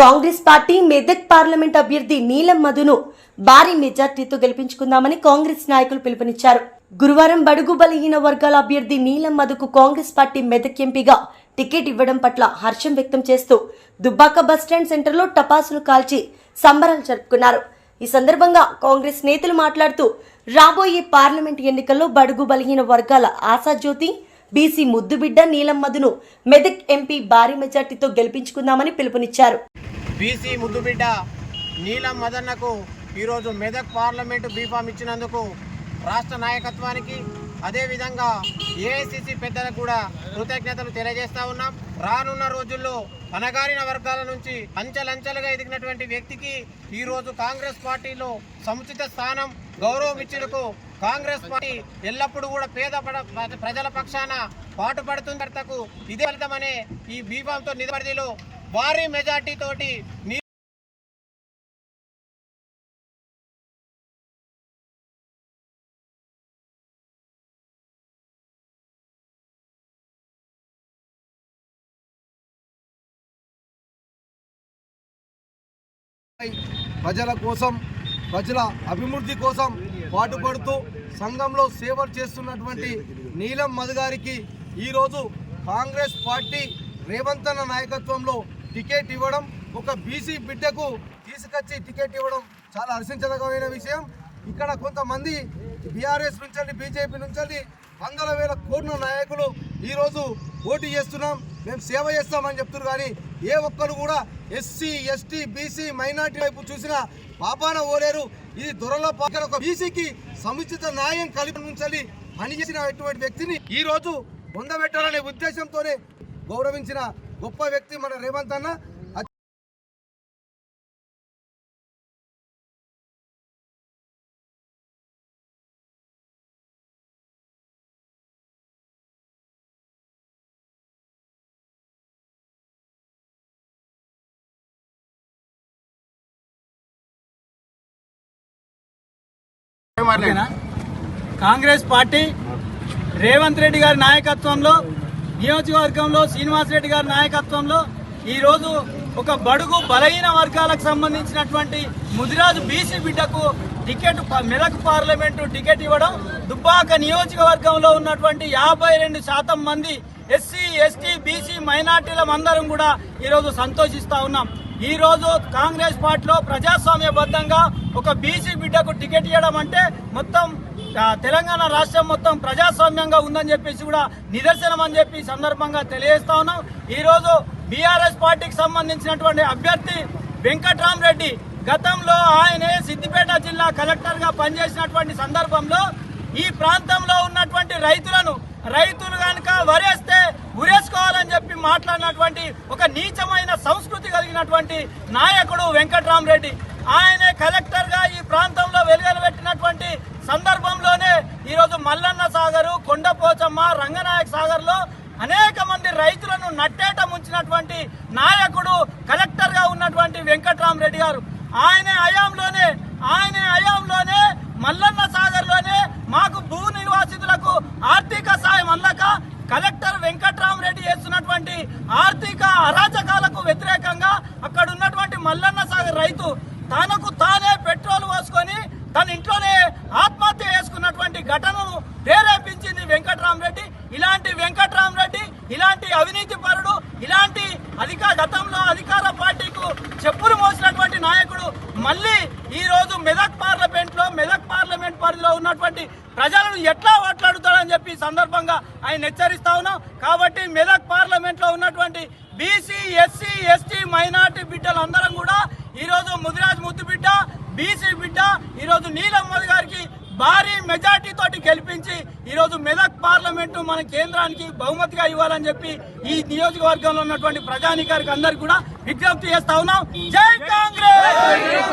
Congress party Medak parliament అభ్యర్థి నీలం మధును భారీ మెజార్టీతో గెలిపించుకుందామని కాంగ్రెస్ నాయకులు పిలుపునిచ్చారు. గురువారం బడుగు బలహీన వర్గాల అభ్యర్థి నీలం మధుకు కాంగ్రెస్ పార్టీ మెదక్ ఎంపీగా టికెట్ ఇవ్వడం పట్ల హర్షం వ్యక్తం చేస్తూ దుబ్బాక బస్టాండ్ సెంటర్లో టపాసులు కాల్చి సంబరాలు జరుపుకున్నారు. ఈ సందర్భంగా కాంగ్రెస్ నేతలు మాట్లాడుతూ రాబోయే పార్లమెంట్ ఎన్నికల్లో బడుగు బలహీన వర్గాల ఆశాజ్యోతి బీసీ ముద్దుబిడ్డ నీలం మధును మెదక్ ఎంపీ భారీ మెజార్టీతో గెలిపించుకుందామని పిలుపునిచ్చారు. బీసీ ముద్దుబిడ్డ నీలం మదన్నకు ఈరోజు మెదక్ పార్లమెంటు బీఫామ్ ఇచ్చినందుకు రాష్ట్ర నాయకత్వానికి అదేవిధంగా ఏఐసిసి పెద్దలకు కూడా కృతజ్ఞతలు తెలియజేస్తా ఉన్నాం. రానున్న రోజుల్లో అనగారిన వర్గాల నుంచి అంచెలంచెలుగా ఎదిగినటువంటి వ్యక్తికి ఈరోజు కాంగ్రెస్ పార్టీలో సముచిత స్థానం గౌరవం ఇచ్చినకు కాంగ్రెస్ పార్టీ ఎల్లప్పుడూ కూడా పేద పడ- ప్రజల పక్షాన పాటుపడుతున్న భర్తకు ఇదే ఫలితమనే ఈ బీఫామ్తో నిలబడిలో భారీ మెజార్టీ తోటి నీ ప్రజల కోసం ప్రజల అభివృద్ధి కోసం పాటుపడుతూ సంఘంలో సేవలు చేస్తున్నటువంటి నీలం మధు గారికి ఈరోజు కాంగ్రెస్ పార్టీ రేవంత్ అన్న నాయకత్వంలో టికెట్ ఇవ్వడం ఒక బీసీ బిడ్డకు తీసుకొచ్చి టికెట్ ఇవ్వడం చాలా హర్షించదగమైన విషయం. ఇక్కడ కొంతమంది బీఆర్ఎస్ నుంచి బీజేపీ నుంచి వందల వేల కోట్ల నాయకులు ఈరోజు పోటీ చేస్తున్నాం. మేము సేవ చేస్తామని చెప్తున్నారు కానీ ఏ ఒక్కరు కూడా ఎస్సీ ఎస్టీ బీసీ మైనార్టీ వైపు చూసిన పాపాన ఓలేరు. ఇది దొరల పాకల ఒక బీసీకి సముచిత న్యాయం కలిపి నుంచి పనిచేసిన వ్యక్తిని ఈరోజు ముందబెట్టాలనే పొందబెట్టాలనే ఉద్దేశంతోనే గౌరవించిన గొప్ప వ్యక్తి మన రేవంత్ అన్న. కాంగ్రెస్ పార్టీ రేవంత్ రెడ్డి గారి నాయకత్వంలో నియోజకవర్గంలో శ్రీనివాస్ రెడ్డి గారి నాయకత్వంలో ఈరోజు ఒక బడుగు బలహీన వర్గాలకు సంబంధించినటువంటి ముదిరాజు బీసీ బిడ్డకు టికెట్ ప- పార్లమెంటు టికెట్ ఇవ్వడం దుబ్బాక నియోజకవర్గంలో ఉన్నటువంటి యాభై రెండు శాతం మంది ఎస్సీ ఎస్టీ బీసీ మైనార్టీల అందరం కూడా ఈరోజు సంతోషిస్తా ఉన్నాం. ఈరోజు కాంగ్రెస్ పార్టీలో ప్రజాస్వామ్యబద్ధంగా ఒక బీసీ బిడ్డకు టికెట్ ఇవ్వడం అంటే మొత్తం తెలంగాణ రాష్ట్రం మొత్తం ప్రజాస్వామ్యంగా ఉందని చెప్పేసి కూడా నిదర్శనం అని చెప్పి సందర్భంగా తెలియజేస్తా ఉన్నాం. ఈరోజు బీఆర్ఎస్ పార్టీకి సంబంధించినటువంటి అభ్యర్థి వెంకట్రామరెడ్డి గతంలో ఆయనే సిద్దిపేట జిల్లా కలెక్టర్గా పనిచేసినటువంటి సందర్భంలో ఈ ప్రాంతంలో ఉన్నటువంటి రైతులను రైతులు కనుక వరేస్తే ఉరేసుకోవాలని చెప్పి మాట్లాడినటువంటి ఒక నీచమైన సంస్కృతి కలిగినటువంటి నాయకుడు వెంకట్రామరెడ్డి. ఆయనే కలెక్టర్గా ఈ ప్రాంతంలో వెలుగలబెట్టినటువంటి సందర్భం కొండపోచమ్మ రంగనాయక సాగర్లో అనేక మంది రైతులను నట్టేట ముంచినటువంటి నాయకుడు కలెక్టర్గా ఉన్నటువంటి వెంకట్రామరెడ్డి గారు. ఆయన హయాంలోనే ఆయన హయాంలోనే మల్లన్న సాగర్లోనే మాకు భూ నిర్వాసితులకు ఆర్థిక సాయం అందక కలెక్టర్ వెంకట్రామరెడ్డి చేస్తున్నటువంటి ఆర్థిక అరాచక గతంలో అధికార పార్టీకు చెప్పులు మోసినటువంటి నాయకుడు మళ్ళీ ఈ రోజు మెదక్ పార్లమెంట్లో మెదక్ పార్లమెంట్ పరిధిలో ఉన్నటువంటి ప్రజలను ఎట్లా ఓట్లాడుతాడని చెప్పి సందర్భంగా ఆయన హెచ్చరిస్తా ఉన్నాం. కాబట్టి మెదక్ పార్లమెంట్లో ఉన్నటువంటి బీసీ ఎస్సీ ఎస్టీ మైనార్టీ బిడ్డలందరం కూడా ఈరోజు ముదిరాజ్ ముద్దు బిడ్డ బీసీ బిడ్డ ఈ రోజు నీలమ్మది గారికి భారీ మెజార్టీ తోటి గెలిపించి ఈరోజు మెదక్ పార్లమెంటు మన కేంద్రానికి బహుమతిగా ఇవ్వాలని చెప్పి ఈ నియోజకవర్గంలో ఉన్నటువంటి ప్రజానికారికి అందరికి కూడా విజ్ఞప్తి చేస్తా ఉన్నాం. జై కాంగ్రెస్!